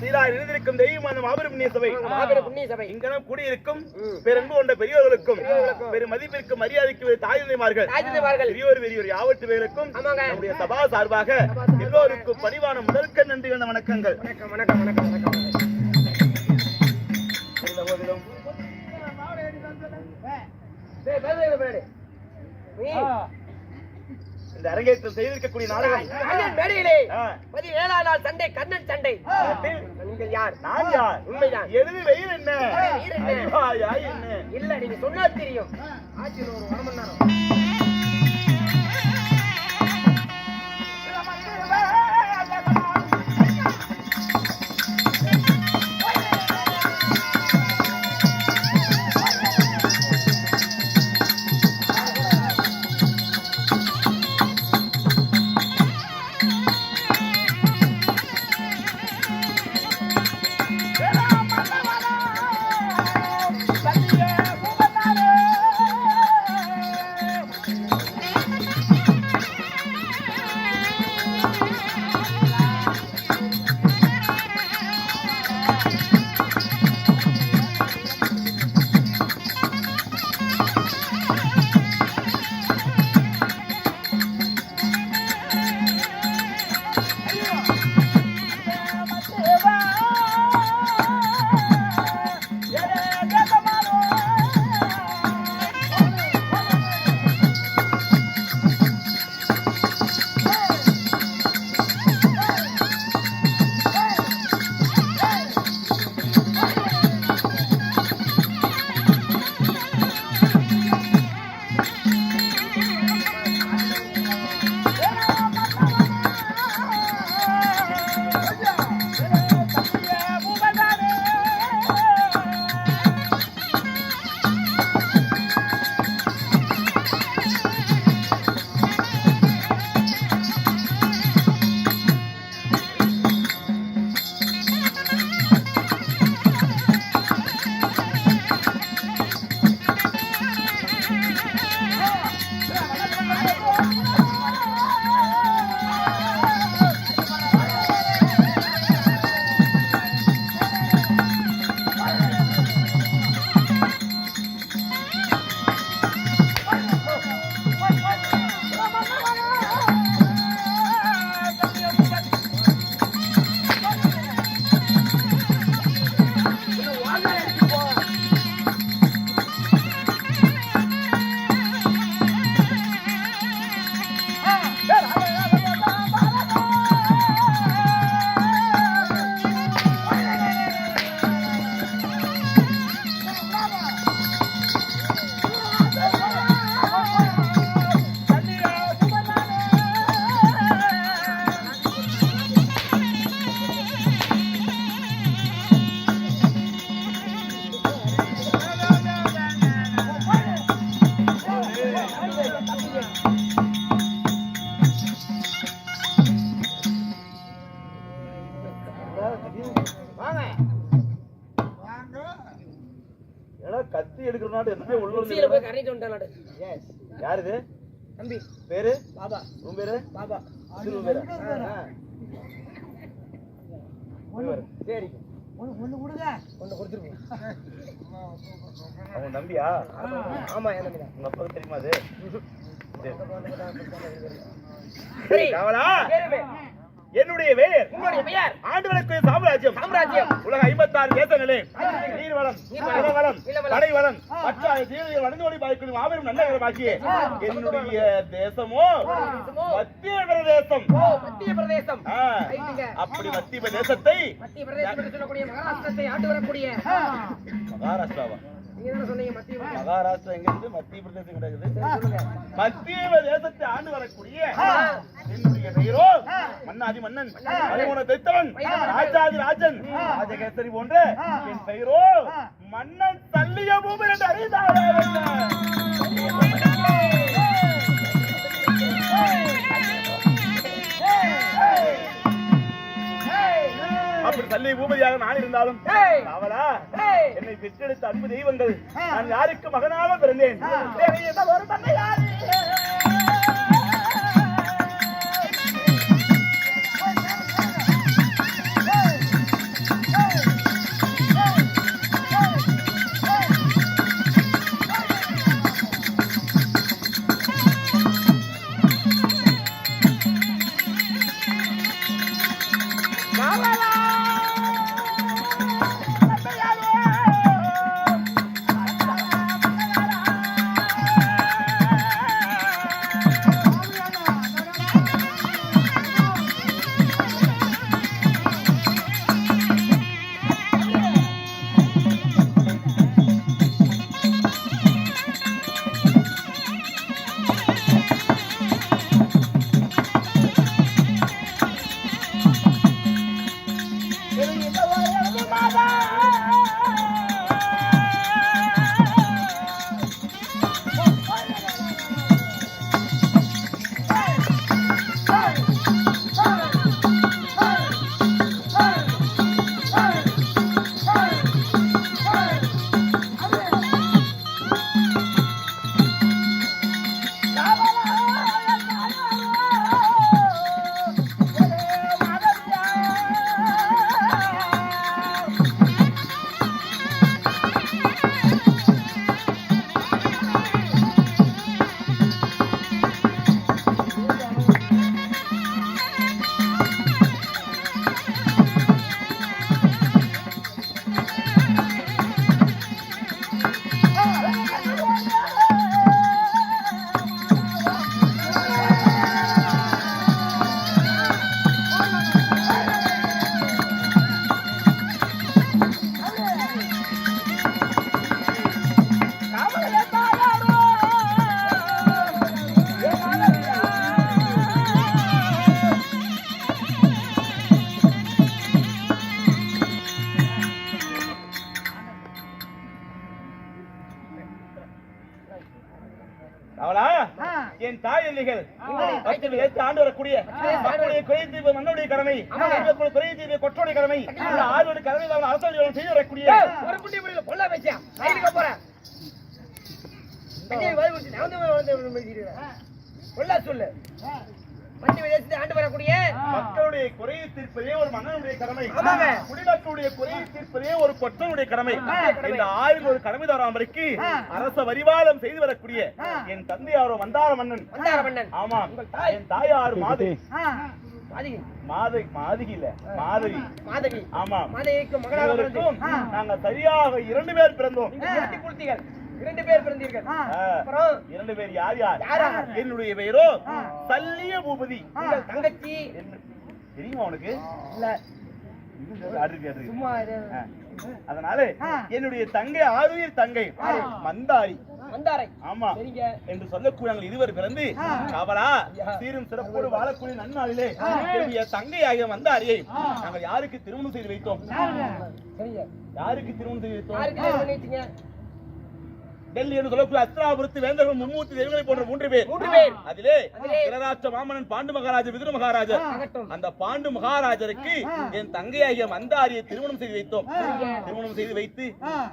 சீராய் எழுந்திருக்கும் தெய்வம் அந்த மாபெரும் புண்ணிய சபை மாபெரும் புண்ணிய சபை இங்கனம் கூடியிருக்கும். பெரும்பு கொண்ட பெரியவர்களுக்கும். பெரும் மதிப்பிற்கு மரியாதைக்கு தாய்மார்கள் தாய்மார்கள் பெரியோர் பெரியோர் யாவட்டு பேருக்கும். நம்முடைய சபா சார்பாக எல்லோருக்கும் பணிவான முதற்க நன்றி வந்த வணக்கங்கள் வணக்கம் வணக்கம் வணக்கம் வணக்கம் போதிலும் டேய், பேரு. நீ இந்த அரங்கேற்றம் செய்திருக்கக்கூடிய நாடகம். மேடையிலே பதினேழாம் நாள் சண்டை கண்ணன் சண்டை. நீங்கள் யார்? நான் யார்? உண்மைதான். எழுதி வெயில் என்ன? இல்ல நீங்க சொன்னா தெரியும். ஆட்சியில் ஒரு ஒரு மணி நேரம் குச்சியில போய் கரண்ட் வந்துட்டான் எஸ் யாரு இது தம்பி. பேரு? பாபா. உன் பேரு? பாபா. சிறு பேரு. சரி. ஒண்ணு கொடுங்க. ஒண்ணு கொடுத்துருக்கோம் அவன் தம்பியா? ஆமா என்ன தம்பி. உங்க அப்பாவுக்கு தெரியுமா அது? சரி. காவலா. என்னுடைய வேர் உங்களுடைய பெயர்? சாம்ராஜ்யம். சாம்ராஜ்யம். உலக ஐம்பத்தாறு தேசங்களே நீர்வளம் நிலவளம். கடைவளம் மற்ற தீவுகள் வளர்ந்து கொண்டு பார்க்கணும் மாபெரும் நல்ல இடமாக்கிய என்னுடைய தேசமோ? மத்திய பிரதேசம் மத்திய பிரதேசம். அப்படி மத்திய பிரதேசத்தை மத்திய பிரதேசம் சொல்லக்கூடிய மகாராஷ்டிரத்தை ஆண்டு வரக்கூடிய மகாராஷ்டிராவா? மகாராஷ்டிரா எங்க இருக்கு மத்திய பிரதேசம். கிடக்குது. மத்திய பிரதேசத்தை ஆண்டு வரக்கூடிய என்னுடைய பெயரோ மன்னாதி மன்னன் மலைமுன தைத்தவன் ராஜாதி ராஜன் ராஜகேசரி போன்ற என் பெயரோ மன்னன் தள்ளிய பூமி என்று அறிந்தாரே தள்ளி பூமதியாக நான் இருந்தாலும். அவளா. என்னை பெற்றெடுத்த அன்பு தெய்வங்கள் நான் யாருக்கு மகனாக பிறந்தேன்? தீர்வு கடமை. கடமை செய்து வரக்கூடிய ஒரு குட்டி போறேன்? சொல்லு. மண்டி விதேசத்தை ஆண்டு வரக்கூடிய மக்களுடைய குறையை தீர்ப்பதே ஒரு மன்னனுடைய கடமை. குடிமக்களுடைய குறையை தீர்ப்பதே ஒரு கொற்றனுடைய கடமை. இந்த ஆயுள் ஒரு கடமை அரச வரிவாளம் செய்து வரக்கூடிய என் தந்தையாரோ மந்தார மன்னன். வந்தார மன்னன். ஆமா உங்கள் தாய். என் தாயார் மாதவி. மாதவி மாதவி மாதவி இல்ல மாதவி மாதவி ஆமா. மாதவிக்கு மகளாக நாங்க சரியாக இரண்டு பேர் பிறந்தோம். இரண்டு குழந்தைகள் இரண்டு பேர் பிறந்தீர்கள். ஆ, அப்புறம்? இரண்டு பேர் யார் யார்? என்னுடைய பெயரோ சல்லிய பூபதி. தங்கச்சி. தெரியுமா உனக்கு? இல்ல. சும்மா. அதனால என்னுடைய தங்கை ஆறுயிர் தங்கை. மந்தாரி. வந்தாரை. ஆமா. சரிங்க. என்று சொல்லக்கூடிய நாங்கள் இருவர் பிறந்து கவலா சீரும் சிறப்போடு வாழக்கூடிய நன்னாளிலே என்னுடைய தங்கை ஆகிய மந்தாரியை நாங்கள் யாருக்கு திருமணம் செய்து வைத்தோம்? சரிங்க. யாருக்கு திருமணம் செய்து வைத்தோம் யாருக்கு கல்யாணம் பண்ணி வச்சீங்க டெல்லி என்று சொல்லக்கூடிய அஸ்திராபுரத்து வேந்தர்கள் மும்மூர்த்தி தெய்வங்களை போன்ற மூன்று பேர். மூன்று பேர். அதிலே. இளராஷ்டிர மாமன்னன் பாண்டு மகாராஜர் விதுர மகாராஜர். அந்த பாண்டு மகாராஜருக்கு என் தங்கையாகிய மந்தாரியை திருமணம் செய்து வைத்தோம். திருமணம் செய்து வைத்து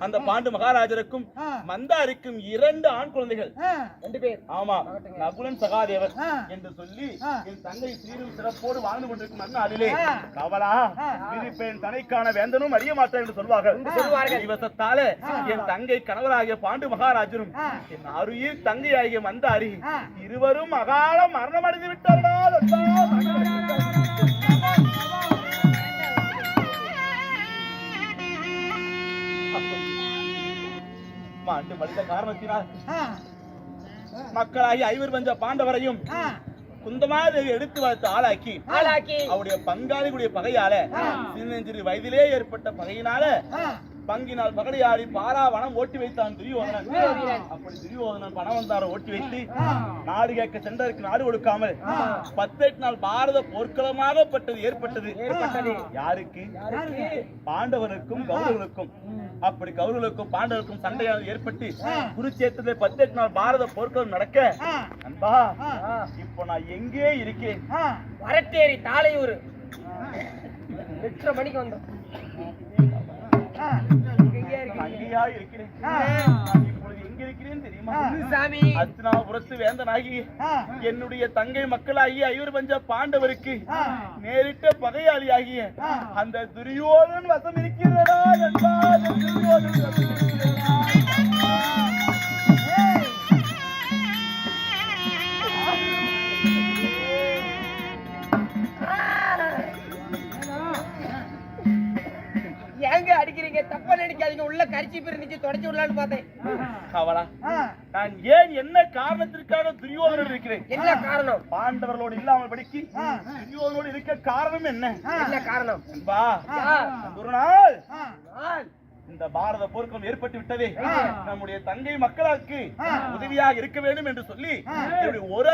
அந்த பாண்டு மகாராஜருக்கும் மந்தாரிக்கும் இரண்டு ஆண் குழந்தைகள். ரெண்டு பேர். ஆமா நகுலன் சகாதேவர் என்று சொல்லி என் தங்கை சீரும் சிறப்போடு வாழ்ந்து கொண்டிருக்கும் அந்நாளிலே கவலா விதிப்பேன் தனைக்கான வேந்தனும் அறிய மாட்டேன் என்று சொல்வார்கள். சொல்வார்கள். இவசத்தால என் தங்கை கணவராகிய பாண்டு மகாராஜரும் என் அருயில் தங்கையாகிய மந்தாரி இருவரும் அகால மரணம் அடைந்து விட்டார்கள்? மாண்டு மடிந்த காரணத்தினால் மக்களாகி ஐவர் பஞ்ச பாண்டவரையும் குந்தமாதேவி எடுத்து வளர்த்து ஆளாக்கி ஆளாக்கி. அவருடைய பங்காளிகளுடைய பகையால சின்னஞ்சிறு வயதிலே ஏற்பட்ட பகையினால பங்கினால் பகடையாடி பாராவனம் ஓட்டி வைத்தான் துரியோதனன். அப்படி துரியோதனன் பணம் வந்தார ஓட்டி வைத்து நாடு கேட்க சென்றதற்கு நாடு கொடுக்காமல் பத்தெட்டு நாள் பாரத போர்க்களமாகப்பட்டது ஏற்பட்டது. ஏற்பட்டது. யாருக்கு? பாண்டவனுக்கும் கௌரவனுக்கும் அப்படி கௌரவனுக்கும் பாண்டவருக்கும் சண்டையாக ஏற்பட்டு குருச்சேத்திரத்தில் பத்தெட்டு நாள் பாரத போர்க்களம் நடக்க. அன்பா இப்போ நான் எங்கே இருக்கேன்? வரட்டேரி தாளையூர். எட்டரை மணிக்கு வந்தோம் அங்கேயா இருக்கிறேன் இருக்கீங்க. நான் இப்பொழுது எங்க இருக்கிறேன் தெரியுமா சாமி. அஸ்தினாபுரத்து வேந்தனாகி என்னுடைய தங்கை மக்களாகி ஐவர் பஞ்ச பாண்டவருக்கு நேரிட்ட பகையாளியாகிய அந்த துரியோதன் வசம் இருக்கிறதா என்பார் துரியோதன் வசம் இருக்கிறதா? அடிக்கிறீங்க தப்பா நினைக்காதீங்க. உள்ள கரிச்சி தொடச்சு விடலான்னு பார்த்தேன். கவலா? நான் ஏன் என்ன காரணத்திற்காக துரியோதனன் இருக்கிறேன்? என்ன காரணம்? பாண்டவர்களோடு இல்லாமல் படிக்கு. துரியோதனோடு இருக்க காரணம் என்ன? என்ன காரணம்? என்பா யா, ஒரு நாள். இந்த பாரத போர்க்கம் ஏற்பட்டு விட்டதே. நம்முடைய தங்கை மக்களுக்கு உதவியாக இருக்க வேண்டும் என்று சொல்லி என்னுடைய ஒரு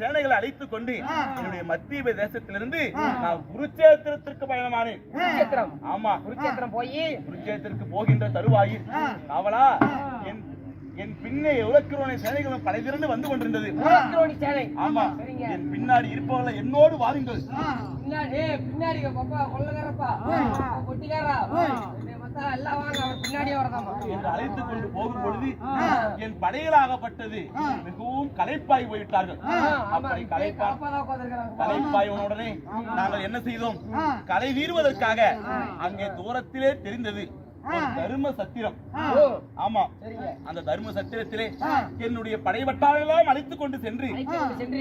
சேனைகளை அழைத்துக் கொண்டு என்னுடைய மத்திய தேசத்திலிருந்து நான் குருச்சேத்திரத்திற்கு பயணமானேன். ஆமா. குருச்சேத்திரம் போய். குருச்சேத்திற்கு போகின்ற தருவாயில். அவளா என் என் பின்னே உலக்கிறோனை சேனைகளும் படை திரண்டு வந்து கொண்டிருந்தது. உலக்ரோணி சேனை. ஆமா. என் பின்னாடி இருப்பவர்களை என்னோடு வாருங்கள். பின்னாடி பின்னாடி பாப்பா கொள்ளக்காரப்பா. கொட்டிக்காரா. அழைத்துக் கொண்டு போகும் பொழுது என் படைகளாகப்பட்டது மிகவும் களைப்பாய் போய்விட்டார்கள் அப்படி களைப்பா களைப்பாயவனுடனே நாங்கள் என்ன செய்தோம்? கலை வீறுவதற்காக அங்கே தூரத்திலே தெரிந்தது. தர்ம சத்திரம். ஆமா. அந்த தர்ம சத்திரத்திலே என்னுடைய படை வட்டாரெல்லாம் அழைத்துக் கொண்டு சென்று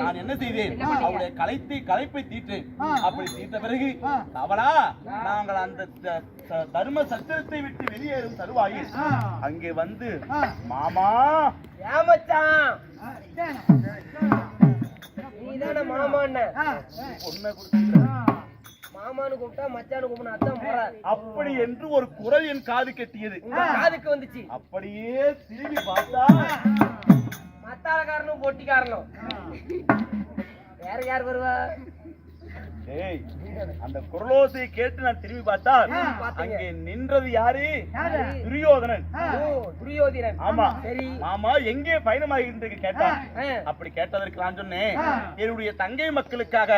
நான் என்ன செய்தேன்? அவருடைய களைத்தை களைப்பை தீற்றேன். அப்படி தீர்த்த பிறகு அவளா நாங்கள் அந்த தர்ம சத்திரத்தை விட்டு வெளியேறும் தருவாயில் அங்கே வந்து மாமா ஏமச்சான் மாமான்னு. பொண்ணை கொடுத்து மாமான்னு கூப்பிட்டா மச்சான்னு கூப்பிடணும் அதான் முறை. அப்படி என்று ஒரு குரல் என் காது கெட்டியது. காதுக்கு வந்துச்சு. அப்படியே திரும்பி பார்த்தா மத்தாளக்காரனும் பொட்டிக்காரனும். வேற யார் வருவா? ஏய் அந்த குரலோசையை கேட்டு நான் திரும்பி பார்த்தால் பார்த்தீங்க. அங்கே நின்றது யாரு? துரியோதனன். ஓ துரியோதிரன் ஆமா. சரி. மாமா எங்கே பயணமாகின்றது கேட்டான். அப்படி கேட்டதற்கு நான் சொன்னேன். என்னுடைய தங்கை மக்களுக்காக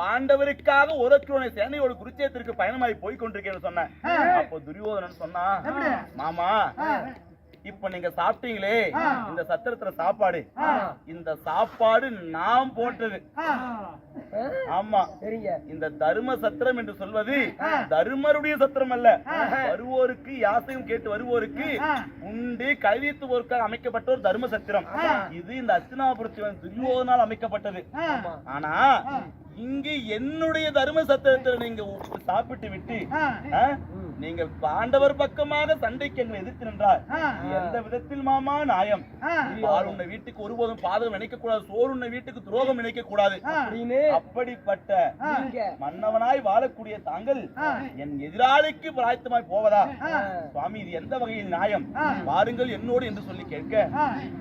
பாண்டவருக்காக ஒரு சேனையோடு குருச்சேத்திற்கு பயணமாகி போய் கொண்டிருக்கேன்னு சொன்னேன். அப்போ துரியோதனன் சொன்னா மாமா இப்ப நீங்க சாப்பிட்டீங்களே இந்த சத்திரத்துல சாப்பாடு. இந்த சாப்பாடு நாம் போட்டது. ஆமா. இந்த தர்ம சத்திரம் என்று சொல்வது தர்மருடைய சத்திரம் அல்ல. வருவோருக்கு யாசையும் கேட்டு வருவோருக்கு உண்டு கல்வித்துவோருக்காக அமைக்கப்பட்ட ஒரு தர்ம சத்திரம். இது இந்த அஸ்தினாபுரத்தில் துரியோதனால் அமைக்கப்பட்டது. ஆனா இங்கு என்னுடைய தர்ம சத்திரத்தில் நீங்க சாப்பிட்டு விட்டு ஆ, நீங்க பாண்டவர் பக்கமாக சண்டைக்கு எங்களை எதிர்த்து நின்றார். எந்த விதத்தில் மாமா நியாயம் பால் உன்னை வீட்டுக்கு ஒருபோதும் பாதகம் நினைக்க கூடாது சோறு உன்னை வீட்டுக்கு துரோகம் நினைக்க கூடாது. அப்படிப்பட்ட நீங்க. மன்னவனாய் வாழக்கூடிய தாங்கள் என் எதிராளிக்கு பிராய்த்தமாய் போவதா? சுவாமி இது எந்த வகையில் நியாயம்? வாருங்கள் என்னோடு என்று சொல்லி கேட்க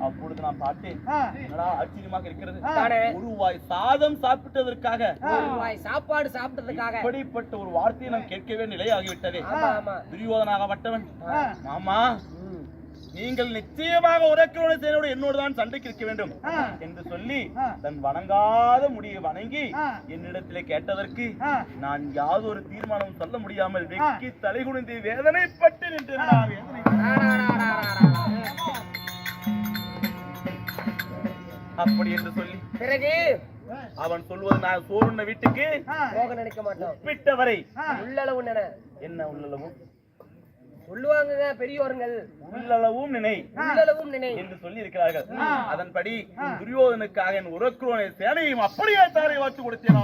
அப்பொழுது நான் பார்த்தேன் என்னடா ஆச்சரியமாக இருக்கிறது? தானே. ஒரு வாய் சாதம் சாப்பிட்டதற்காக. ஒரு வாய் சாப்பாடு சாப்பிட்டதுக்காக இப்படிப்பட்ட ஒரு வார்த்தையை நான் கேட்கவே நிலையாகிவிட்டதே. துரியோதனாகப்பட்டவன் மாமா நீங்கள் நிச்சயமாக உறக்கிறோட சேனோடு என்னோடு தான் சண்டைக்கு இருக்க வேண்டும். என்று சொல்லி தன் வணங்காத முடியை வணங்கி என்னிடத்திலே கேட்டதற்கு நான் யாதொரு தீர்மானம் சொல்ல முடியாமல் வெக்கி தலைகுனிந்து வேதனைப்பட்டு நின்றேன். அப்படி என்று சொல்லி பிறகு? அவன் சொல்வது நான் சோறுண்ண வீட்டுக்கு போக நினைக்க மாட்டோம் விட்டவரை. உள்ளளவு நினை. என்ன உள்ளளவும்? சொல்லுவாங்க பெரியோருங்கள் உள்ளளவும் நினை. உள்ளளவும் நினை. என்று சொல்லி இருக்கிறார்கள் அதன்படி துரியோதனுக்காக என் உறக்குரோனை சேனையும் அப்படியே தாரை வாத்து கொடுத்தேன்.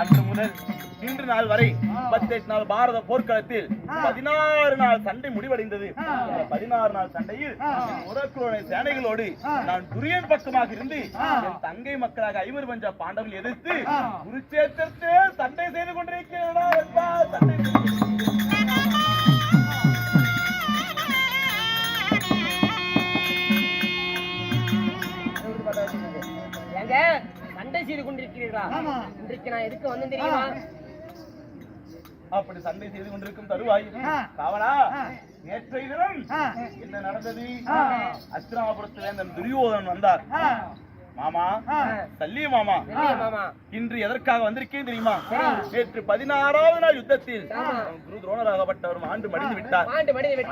அன்று முதல் இன்று நாள் வரை முப்பத்தெட்டு நாள் பாரத போர்க்களத்தில் பதினாறு நாள் சண்டை முடிவடைந்தது. பதினாறு நாள் சண்டையில் உறக்குரோனை சேனைகளோடு நான் துரியன் பக்கமாக இருந்து என் தங்கை மக்களாக ஐவர் பஞ்ச பாண்டவர்கள் எதிர்த்து குருச்சேத்திரத்தே சண்டை செய்து கொண்டிருக்கிறேனா சண்டை சண்டை செய்து கொண்டிருக்கிறீர்களா? இன்றைக்கு நான் எதுக்கு வந்தேன் தெரியுமா? அப்படி சண்டை செய்து கொண்டிருக்கும் தருவாய். காவலா நேற்றைய தினம் என்ன நடந்தது? அஸ்திராபுரத்தில் அந்த துரியோதனன் வந்தார். மாமா சல்லிய மாமா இன்று எதற்காக வந்திருக்கேன் தெரியுமா? நேற்று பதினாறாவது நாள் யுத்தத்தில் குரு துரோணராகப்பட்டவர் ஆண்டு மடிந்து விட்டார்.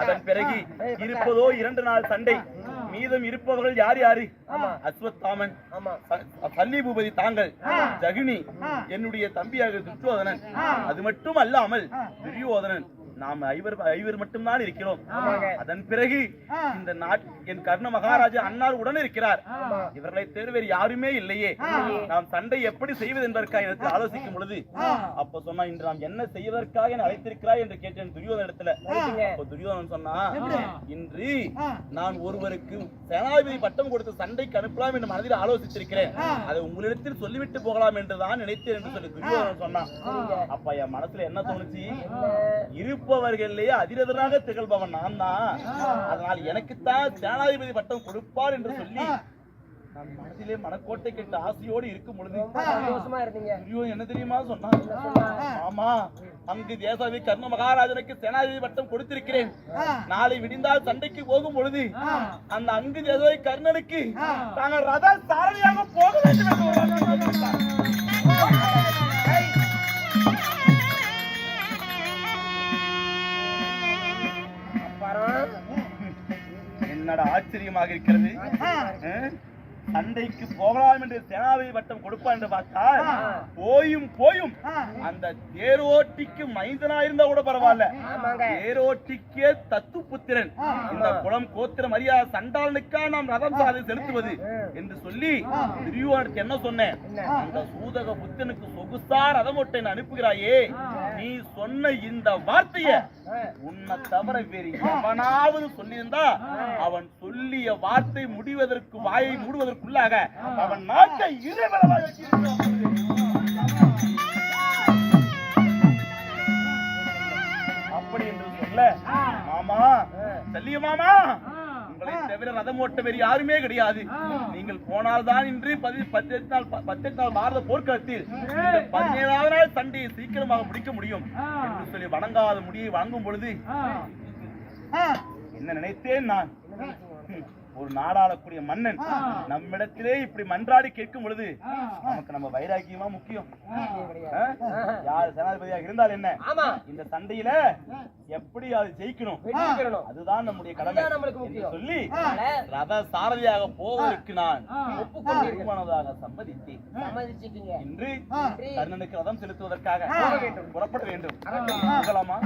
அதன் பிறகு இருப்பதோ இரண்டு நாள் சண்டை. மீதம் இருப்பவர்கள் யார் யாரு? அஸ்வத்தாமன் ஆமா. ச- சல்லி பூபதி தாங்கள் ஜகினி என்னுடைய தம்பியாக துரியோதனன் அது மட்டும் அல்லாமல் துரியோதனன். நாம் ஐவர் ஐவர் மட்டும்தான் இருக்கிறோம். அதன் பிறகு இந்த நாட் என் கர்ண மகாராஜா அன்னார் உடன் இருக்கிறார். இவர்களை தவிர வேறு யாருமே இல்லையே. நாம் சண்டை எப்படி செய்வது என்பதற்காக எனக்கு ஆலோசிக்கும் பொழுது அப்ப சொன்னா இன்று நாம் என்ன செய்வதற்காக என்னை அழைத்திருக்கிறாய் என்று கேட்டேன் துரியோதன இடத்துல. அப்ப துரியோதனன் சொன்னா இன்று நான் ஒருவருக்கு சேனாதிபதி பட்டம் கொடுத்து சண்டைக்கு அனுப்பலாம் என்று மனதில் ஆலோசித்திருக்கிறேன். அதை உங்களிடத்தில் சொல்லிவிட்டு போகலாம் என்றுதான் நினைத்தேன் என்று சொல்லி துரியோதனன் சொன்னான். அப்ப என் மனசுல என்ன தோணுச்சு? இருப்பவர்களே அதிரதராக திகழ்பவன் நான் தான். அதனால் எனக்குத்தான் சேனாதிபதி பட்டம் கொடுப்பார் என்று சொல்லி நான் மனதிலே மனக்கோட்டை கெட்ட ஆசையோடு இருக்கும் பொழுது ஐயோ என்ன தெரியுமா சொன்னான்? ஆமா அங்கு தேசாவி கர்ண மகாராஜனுக்கு சேனாதிபதி பட்டம் கொடுத்திருக்கிறேன். நாளை விடிந்தால் சண்டைக்கு போகும் பொழுது அந்த அங்கு தேசாவி கர்ணனுக்கு தாங்கள் ரத சாரணியாக போக வேண்டும் என்று என்னடா ஆச்சரியமாக இருக்கிறது? சண்டைக்கு போகலாம் என்று சேனாதிபதி பட்டம் கொடுப்பான் என்று பார்த்தால் போயும் போயும். அந்த தேரோட்டிக்கு மைந்தனா இருந்தா கூட பரவாயில்ல. தேரோட்டிக்கே தத்து புத்திரன் இந்த குளம் கோத்திரம் அறியாத சண்டாளனுக்கா நாம் ரதம் சாதி செலுத்துவது என்று சொல்லி திரியோனுக்கு என்ன சொன்னேன்? அந்த சூதக புத்தனுக்கு சொகுசா ரதம் ஒட்டை அனுப்புகிறாயே. நீ சொன்ன இந்த வார்த்தைய உன்னை தவிர வேறு எவனாவது சொல்லியிருந்தா அவன் சொல்லிய வார்த்தை முடிவதற்கு வாயை மூடுவதற்குள்ளாக அவன் நாட்டை இருவரவாய் அப்படி என்று சொல்ல மாமா செல்லிய மாமா தவிர ரதம் ஓட்ட வேறு யாருமே கிடையாது. நீங்கள் போனால்தான் இன்று பதி பத்தெட்டு நாள் பத்தெட்டு நாள் பாரத போர்க்களத்தில் பதினேழாவது நாள் சண்டையை சீக்கிரமாக முடிக்க முடியும் என்று சொல்லி வணங்காத முடியை வழங்கும் பொழுது என்ன நினைத்தேன் நான்? ஒரு நாடாளக்கூடிய மன்னன் நம்மிடத்திலே இப்படி மன்றாடி கேட்கும் பொழுது நமக்கு நம்ம வைராக்கியமா முக்கியம்? யார் ஜனாதிபதியாக இருந்தால் என்ன? இந்த சண்டையில எப்படி அது ஜெயிக்கணும்? அதுதான் நம்முடைய கடமை. சொல்லி ரத சாரதியாக போவதற்கு நான் ஒப்புக்கொண்டீர்கள். ஒப்புக்கொண்டதாக சம்மதித்தேன். இன்று நன்றி. கர்ணனுக்கு ரதம் செலுத்துவதற்காக போக வேண்டும். புறப்பட வேண்டும். போகலாமா.